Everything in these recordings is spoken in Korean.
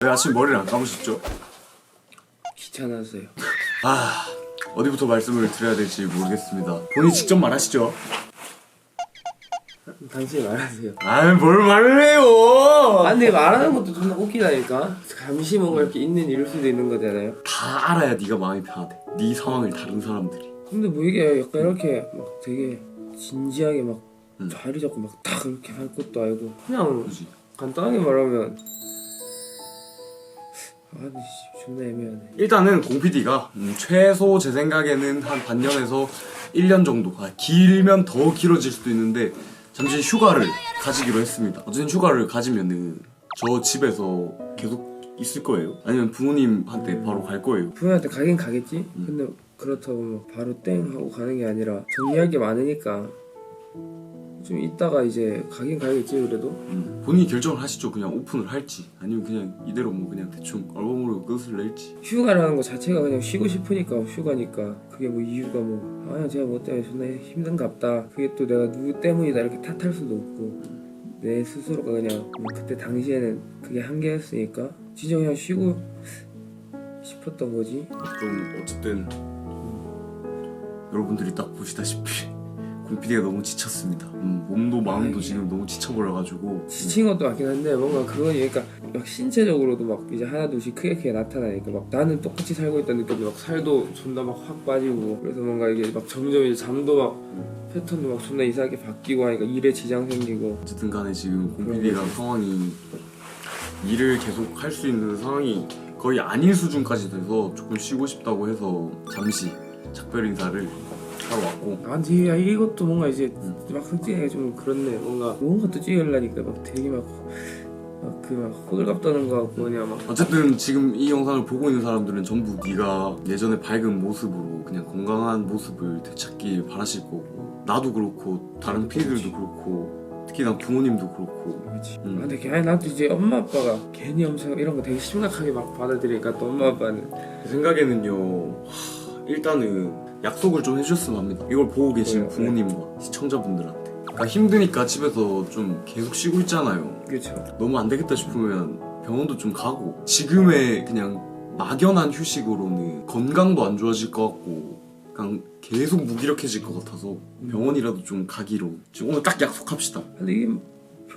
왜 아침 머리를 안 감으셨죠? 귀찮아서요. 아 어디부터 말씀을 드려야 될지 모르겠습니다. 본인 직접 말하시죠. 당신이 말하세요. 아뭘 말을 해요? 아 근데 말하는 것도 존나 웃기다니까. 잠시 뭔가 이렇게 있는 이럴 수도 있는 거잖아요. 다 알아야 네가 마음이 편하대. 네 상황을 다른 사람들이. 근데 뭐 이게 약간 이렇게 막 되게 진지하게 막 음. 자리 잡고 막딱 이렇게 할 것도 아니고 그냥 그지? 간단하게 말하면 아 존나 애매하네. 일단은 공PD가 음, 최소 제 생각에는 한 반년에서 1년 정도 아, 길면 더 길어질 수도 있는데 잠시 휴가를 가지기로 했습니다 어쨌든 휴가를 가지면은 저 집에서 계속 있을 거예요? 아니면 부모님한테 바로 갈 거예요? 부모한테 가긴 가겠지. 음. 근데 그렇다고 뭐 바로 땡 하고 가는 게 아니라 정리할 게 많으니까 좀 이따가 이제 가긴 가겠지 그래도. 음, 본인이 결정을 하시죠. 그냥 오픈을 할지. 아니면 그냥 이대로 뭐 그냥 대충 얼버무리고 끝을 낼지. 휴가라는 거 자체가 그냥 쉬고 싶으니까 휴가니까. 그게 뭐 이유가 뭐. 아야 제가 뭐 때문에 존나 힘든갑다. 그게 또 내가 누구 때문이다 이렇게 탓할 수도 없고. 내 스스로가 그냥 뭐 그때 당시에는 그게 한계였으니까. 진짜 그냥 쉬고 싶었던 거지. 좀 어쨌든 여러분들이 딱 보시다시피 공PD가 너무 지쳤습니다. 음, 몸도 마음도 아이. 지금 너무 지쳐버려가지고. 지친 것도 맞긴 한데 뭔가 그건 그러니까 막 신체적으로도 막 이제 하나둘씩 크게 크게 나타나니까 막 나는 똑같이 살고 있다는 느낌이 막 살도 존나 막 확 빠지고 그래서 뭔가 이게 막 점점 이제 잠도 막 패턴도 막 존나 이상하게 바뀌고 하니까 일에 지장 생기고. 어쨌든 간에 지금 공PD가 상황이 일을 계속 할 수 있는 상황이 거의 아닌 수준까지 돼서 조금 쉬고 싶다고 해서 잠시 작별 인사를 하러 왔고. 아 근데 야, 이것도 뭔가 이제 막상 찍기가 좀 그렇네. 뭔가 뭔가 또 찍으려니까 막 되게 막막그막 호들갑 떠는 거 같고 그냥 막. 어쨌든 지금 이 영상을 보고 있는 사람들은 전부 네가 예전의 밝은 모습으로 그냥 건강한 모습을 되찾길 바라실 거고. 나도 그렇고 다른 피디들도 그렇고 특히 나 부모님도 그렇고. 그렇지. 음. 아 근데 걔 나도 이제 엄마 아빠가 괜히 엄청 이런 거 되게 심각하게 막 받아들이니까 또 엄마 아빠는. 제 생각에는요 하, 일단은 약속을 좀 해주셨으면 합니다. 이걸 보고 계신 왜요? 부모님과 시청자분들한테. 그러니까 힘드니까 집에서 좀 계속 쉬고 있잖아요. 그렇죠. 너무 안 되겠다 싶으면 병원도 좀 가고 지금의 그냥 막연한 휴식으로는 건강도 안 좋아질 것 같고 그냥 계속 무기력해질 것 같아서 병원이라도 좀 가기로 지금 오늘 딱 약속합시다. 근데 이게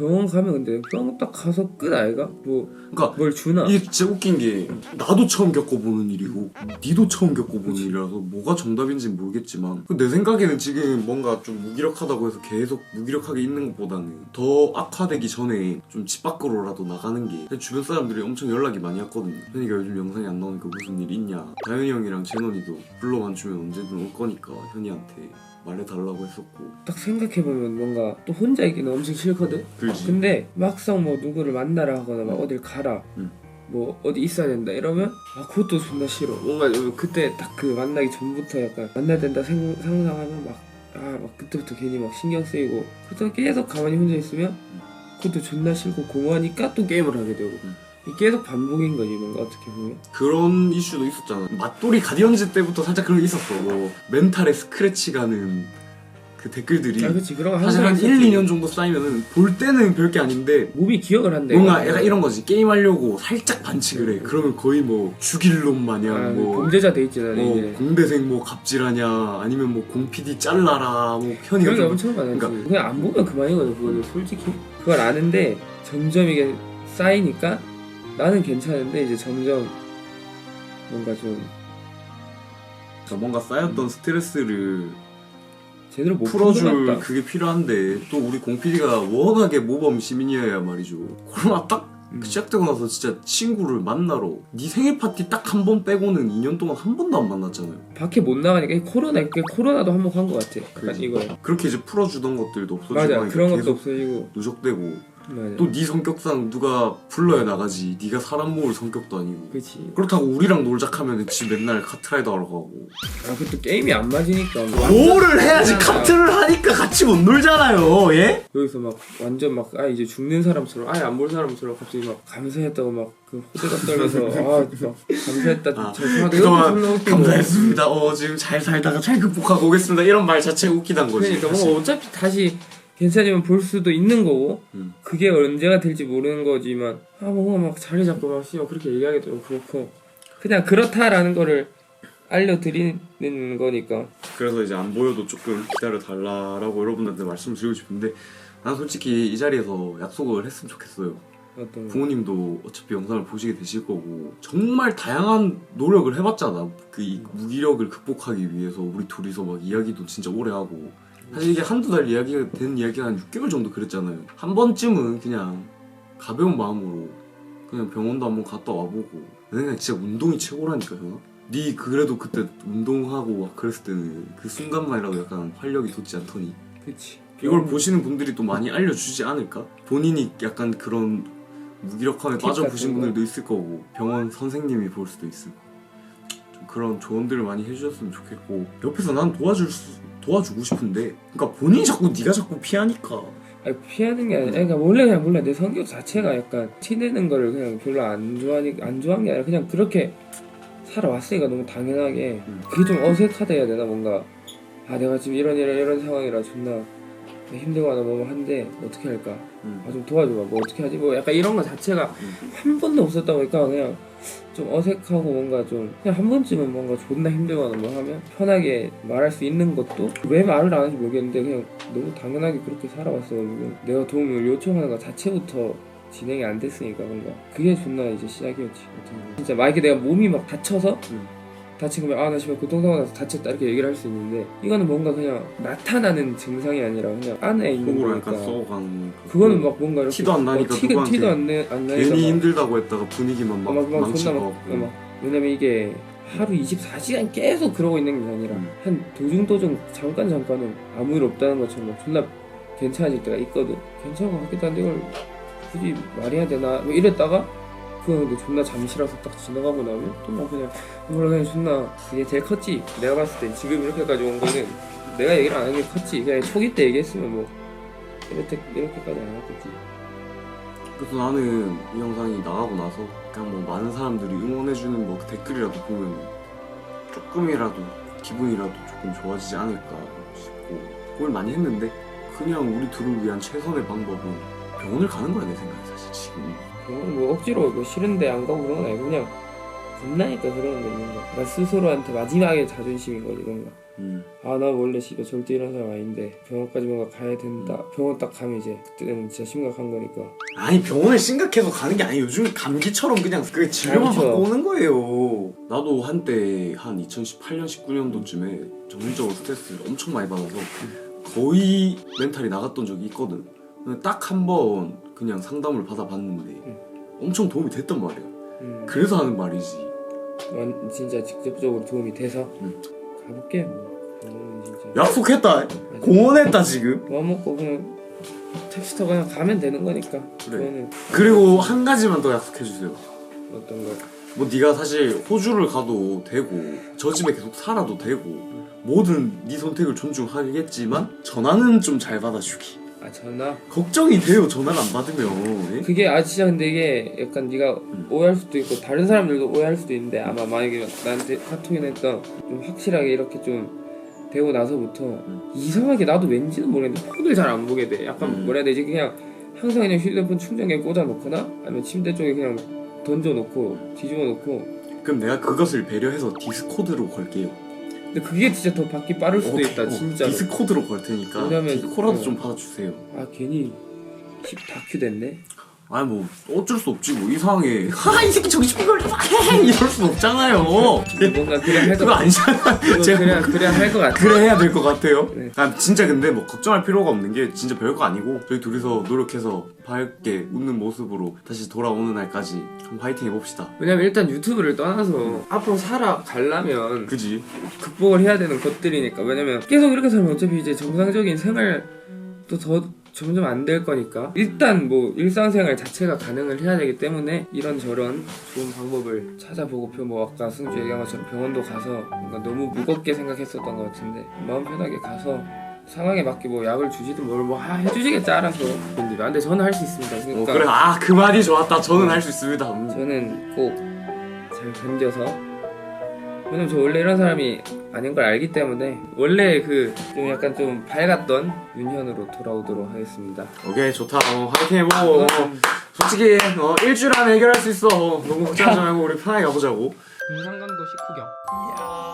병원 가면 근데 병원 딱 가서 끝 아이가? 뭐 그러니까 뭘 주나? 이게 진짜 웃긴 게 나도 처음 겪어보는 일이고 니도 처음 겪어보는 일이라서 뭐가 정답인지 는 모르겠지만 내 생각에는 지금 뭔가 좀 무기력하다고 해서 계속 무기력하게 있는 것보다는 더 악화되기 전에 좀 집 밖으로라도 나가는 게 주변 사람들이 엄청 연락이 많이 왔거든요 현이가 요즘 영상이 안 나오니까 무슨 일 있냐 다현이 형이랑 재원이도 불러만 주면 언제든 올 거니까 현이한테 말해달라고 했었고. 딱 생각해보면 뭔가 또 혼자 있기는 엄청 싫거든? 그지. 근데 막상 뭐 누구를 만나라 하거나 막 어딜 가라. 음. 뭐 어디 있어야 된다 이러면 아 그것도 존나 싫어. 뭔가 그때 딱 그 만나기 전부터 약간 만나야 된다 생, 상상하면 막 아 막 그때부터 괜히 막 신경 쓰이고. 그때 계속 가만히 혼자 있으면 그것도 존나 싫고 공허하니까 또 게임을 하게 되고. 음. 계속 반복인 거지 뭔가 어떻게 보면 그런 이슈도 있었잖아. 맞돌이 가디언즈 때부터 살짝 그런 게 있었어. 뭐 멘탈에 스크래치 가는 그 댓글들이 아 그치 그런 거 사실 한 항상 1, 있었지. 2년 정도 쌓이면은 볼 때는 별게 아닌데 몸이 기억을 한대 뭔가 약간 이런 거지. 게임 하려고 살짝 반칙을 해. 그러면 거의 뭐 죽일 놈 마냥 아, 뭐 범죄자 돼 있잖아 뭐 이제 공대생 뭐 갑질하냐 아니면 뭐 공PD 잘라라 뭐 편의가 그런 게좀 엄청 많았지 그러니까- 그냥 안 보면 그만이거든 그거는 솔직히 그걸 아는데 점점 이게 쌓이니까 나는 괜찮은데 이제 점점 뭔가 좀 뭔가 쌓였던 스트레스를 제대로 못 풀어줄 풀어줄 그게 필요한데 또 우리 공PD가 워낙에 모범 시민이어야 말이죠. 코로나 딱 음. 시작되고 나서 진짜 친구를 만나러 네 생일 파티 딱 한 번 빼고는 2년 동안 한 번도 안 만났잖아요. 밖에 못 나가니까 이 코로나 이게 코로나도 한몫 한 것 같아 약간 그지. 이거 그렇게 이제 풀어주던 것들도 없어지고 맞아 하니까 그런 것도 계속 없어지고 누적되고 맞아 또 네 성격상 누가 불러야 나가지. 네가 사람 모을 성격도 아니고. 그치. 그렇다고 우리랑 놀자 하면 지 맨날 카트라이더 하러 가고. 아 그것도 게임이 안 맞으니까 뭐 뭐를 해야지 아. 카트를 하니까 같이 못 놀잖아요 예? 여기서 막 완전 막 아 이제 죽는 사람처럼 아예 안 볼 사람처럼 갑자기 막 감사했다고 막 그 호들갑 떨면서 아 막 감사했다 아, 죄송하다 그동안 감사했습니다. 어 지금 잘 살다가 잘 극복하고 오겠습니다. 이런 말 자체가 웃기단 거지. 그러니까. 뭐 어차피 다시 괜찮으면 볼 수도 있는 거고 음. 그게 언제가 될지 모르는 거지만 아 뭔가 막 자리 잡고 막 씨발 그렇게 얘기하기도 좀 그렇고 그냥 그렇다라는 거를 알려드리는 거니까 그래서 이제 안 보여도 조금 기다려 달라라고 여러분들한테 말씀드리고 싶은데 난 솔직히 이 자리에서 약속을 했으면 좋겠어요. 어떤 거 부모님도 어차피 영상을 보시게 되실 거고 정말 다양한 노력을 해봤잖아. 그 이 무기력을 극복하기 위해서 우리 둘이서 막 이야기도 진짜 오래 하고 사실 이게 한두 달 이야기가 된 이야기가 한 6개월 정도 그랬잖아요. 한 번쯤은 그냥 가벼운 마음으로 그냥 병원도 한번 갔다 와보고 내 생각에 진짜 운동이 최고라니까 현아. 네 그래도 그때 운동하고 막 그랬을 때는 그 순간만이라도 약간 활력이 돋지 않더니 그치 이걸 보시는 분들이 또 많이 알려주지 않을까? 본인이 약간 그런 무기력함에 팁 빠져보신? 분들도 있을 거고 병원 선생님이 볼 수도 있을 거고 좀 그런 조언들을 많이 해주셨으면 좋겠고 옆에서 난 도와줄 수, 도와주고 싶은데 그러니까 본인이 자꾸 네가 자꾸 피하니까. 아니 피하는 게 아니라 그러니까 원래 그냥 몰라 내 성격 자체가 약간 티내는 거를 그냥 별로 안 좋아하니 안 좋아한 게 아니라 그냥 그렇게 살아왔으니까 너무 당연하게 음. 그게 좀 어색하다 해야 되나 뭔가. 아 내가 지금 이런 이런 이런 상황이라 존나 힘들거나 뭐 한데 어떻게 할까 음. 아 좀 도와줘봐 뭐 어떻게 하지 뭐 약간 이런 거 자체가 음. 한 번도 없었다 보니까 그냥 좀 어색하고 뭔가 좀 그냥 한 번쯤은 뭔가 존나 힘들거나 뭐 하면 편하게 말할 수 있는 것도 왜 말을 안 하는지 모르겠는데 그냥 너무 당연하게 그렇게 살아왔어가지고 내가 도움을 요청하는 것 자체부터 진행이 안 됐으니까 뭔가 그게 존나 이제 시작이었지. 진짜 만약에 내가 몸이 막 다쳐서 음. 다친 거면 아나 지금 교통사고 나서 다쳤다 이렇게 얘기를 할 수 있는데 이거는 뭔가 그냥 나타나는 증상이 아니라 그냥 안에 있는 속으로 거니까. 약간 썩어가는 그- 그거는 막 뭔가 이렇게 티도 안 나니까 어, 티가, 누구한테 티도 안, 내, 안 나니까 괜히 막- 힘들다고 했다가 분위기만 막 어, 막, 막 망치고 존나 막, 어, 막. 왜냐면 이게 하루 24시간 계속 그러고 있는 게 아니라 음. 한 도중도중 잠깐 잠깐은 아무 일 없다는 것처럼 막 존나 괜찮아질 때가 있거든. 괜찮은 것 같기도 한데 이걸 굳이 말해야 되나? 뭐 이랬다가 근데 존나 잠시라서 딱 지나가고 나면 또 막 그냥 몰라 그냥 존나 그게 제일 컸지. 내가 봤을 때 지금 이렇게까지 온 거는 내가 얘기를 안 하는 게 컸지. 그냥 초기 때 얘기했으면 뭐 이렇게, 이렇게까지 안 했겠지. 그래서 나는 이 영상이 나가고 나서 그냥 뭐 많은 사람들이 응원해주는 뭐 댓글이라도 보면 조금이라도 기분이라도 조금 좋아지지 않을까 싶고 고민을 많이 했는데 그냥 우리 둘을 위한 최선의 방법은 병원을 가는 거야 내 생각에 사실 지금 그건 뭐 억지로 뭐 싫은데 안 가고 그런 건 아니고 그냥 겁나니까 그러는 거 있는 거. 나 스스로한테 마지막에 자존심인 거지 뭔가. 음. 아 나 원래 씨발 절대 이런 사람 아닌데 병원까지 뭔가 가야 된다. 병원 딱 가면 이제 그때는 진짜 심각한 거니까. 아니 병원을 심각해서 가는 게 아니에요 요즘 감기처럼 그냥 그 진료만 그렇죠. 받고 오는 거예요 나도 한때 한 2018년 19년도쯤에 전문적으로 스트레스를 엄청 많이 받아서 거의 멘탈이 나갔던 적이 있거든 딱 한 번 그냥 상담을 받아봤는데 엄청 도움이 됐단 말이야 음, 그래서 하는 말이지 완- 진짜 직접적으로 도움이 돼서 음. 가볼게. 뭐. 진짜. 약속했다 공언했다 지금 뭐 먹고 그냥 택시 타고 그냥 가면 되는 거니까. 그래. 그거는 그리고 한 가지만 더 약속해 주세요 어떤 거. 뭐 네가 사실 호주를 가도 되고 저 집에 계속 살아도 되고 모든 네 선택을 존중하겠지만 전화는 좀 잘 받아주기 아 전화. 걱정이 돼요 전화를 안 받으면 예? 그게 아 진짜 근데 이게 약간 네가 음. 오해할 수도 있고 다른 사람들도 오해할 수도 있는데 아마 만약에 나한테 카톡이나 했던 좀 확실하게 이렇게 좀 되고 나서부터 음. 이상하게 나도 왠지는 모르겠는데 폰을 잘 안 보게 돼 약간 음. 뭐라 해야 되지 그냥 항상 그냥 휴대폰 충전기에 꽂아 놓거나 아니면 침대 쪽에 그냥 던져 놓고 뒤집어 놓고 그럼 내가 그것을 배려해서 디스코드로 걸게요 근데 그게 진짜 더 받기 빠를 수도 어, 있다 어, 진짜 로. 디스코드로 걸 테니까. 왜냐면- 디코라도 어. 좀 받아주세요. 아 괜히 십 다큐 됐네 아니 뭐 어쩔 수 없지 뭐 이상해 하이 새끼 정신 걸려 이럴 순 없잖아요 뭔가 그래야 할것 그거 같아 아니잖아 제가 그래야 그래야 할것 같아 그래 해야 될 것 같아요. 네. 아 진짜 근데 뭐 걱정할 필요가 없는 게 진짜 별거 아니고 저희 둘이서 노력해서 밝게 웃는 모습으로 다시 돌아오는 날까지 한번 파이팅 해봅시다. 왜냐면 일단 유튜브를 떠나서 앞으로 살아가려면 그지? 극복을 해야 되는 것들이니까 왜냐면 계속 이렇게 살면 어차피 이제 정상적인 생활도 더 점점 안 될 거니까 일단 뭐 일상생활 자체가 가능을 해야 되기 때문에 이런 저런 좋은 방법을 찾아보고 표- 뭐 아까 승주 얘기한 것처럼 병원도 가서 뭔가 너무 무겁게 생각했었던 것 같은데 마음 편하게 가서 상황에 맞게 뭐 약을 주시든 뭘 뭐 해주시겠지 알아서 근데 근데 저는 할 수 있습니다 어 그러니까 그래 아그 말이 좋았다. 저는 할 수 있습니다. 음. 저는 꼭 잘 견뎌서 왜냐면 저 원래 이런 사람이 아닌 걸 알기 때문에 원래 그 좀 약간 좀 밝았던 윤현으로 돌아오도록 하겠습니다. 오케이 좋다 어, 화이팅 해보고 이건 좀 솔직히 어, 일주일 안에 해결할 수 있어 어, 너무 걱정하지 말고 우리 편하게 가보자고 금상강도 식후경. 상놈이다.